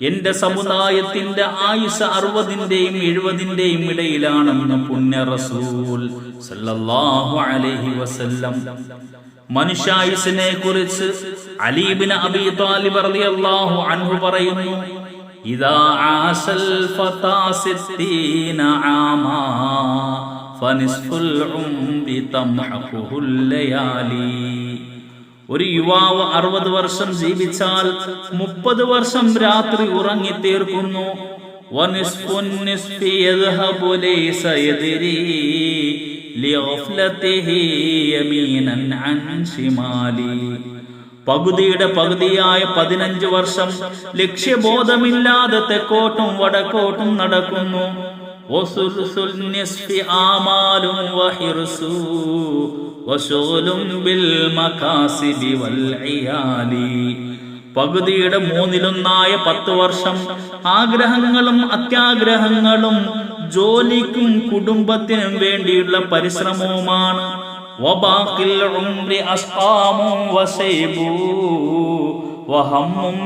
എന്റെ സമുദായത്തിന്റെ ആയുസ് അറുപതിന്റെയും എഴുപതിന്റെയും ഇടയിലാണെന്ന് പുണ്യ റസൂൽ അലൈഹി വസല്ലം. മനുഷ്യായുസിനെ കുറിച്ച് അലീബിന് അബി താലിബ് റളിയല്ലാഹു അൻഹു പറയുന്നു ഇദാ ആസൽ ഫതാ ആമാ ഫനിസ്ഫുൽ ഉംരി ഒരു യുവാവ് അറുപത് വർഷം ജീവിച്ചാൽ മുപ്പത് വർഷം രാത്രി ഉറങ്ങി തീർക്കുന്നു പകുതിയുടെ പകുതിയായ പതിനഞ്ച് വർഷം ലക്ഷ്യബോധമില്ലാതെ തെക്കോട്ടും വടക്കോട്ടും നടക്കുന്നു. വശൂലും പകുതിയുടെ മൂന്നിലൊന്നായ പത്ത് വർഷം ആഗ്രഹങ്ങളും അത്യാഗ്രഹങ്ങളും ജോലിക്കും കുടുംബത്തിനും വേണ്ടിയുള്ള പരിശ്രമവുമാണ്. വഹമ്മും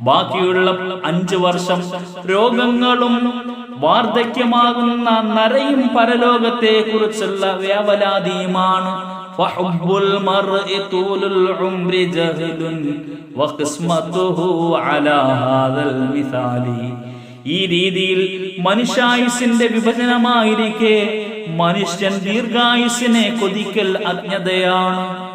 ബാക്കിയുള്ള അഞ്ചു വർഷം രോഗങ്ങളും വാർദ്ധക്യമാകുന്ന നരയും പരലോകത്തെ കുറിച്ചുള്ള വ്യാവലാതിയുമാണ് ഈ രീതിയിൽ മനുഷ്യായുസിന്റെ വിഭജനമായിരിക്കെ മനുഷ്യൻ ദീർഘായുസിനെ കൊതിക്കൽ അജ്ഞതയാണ്.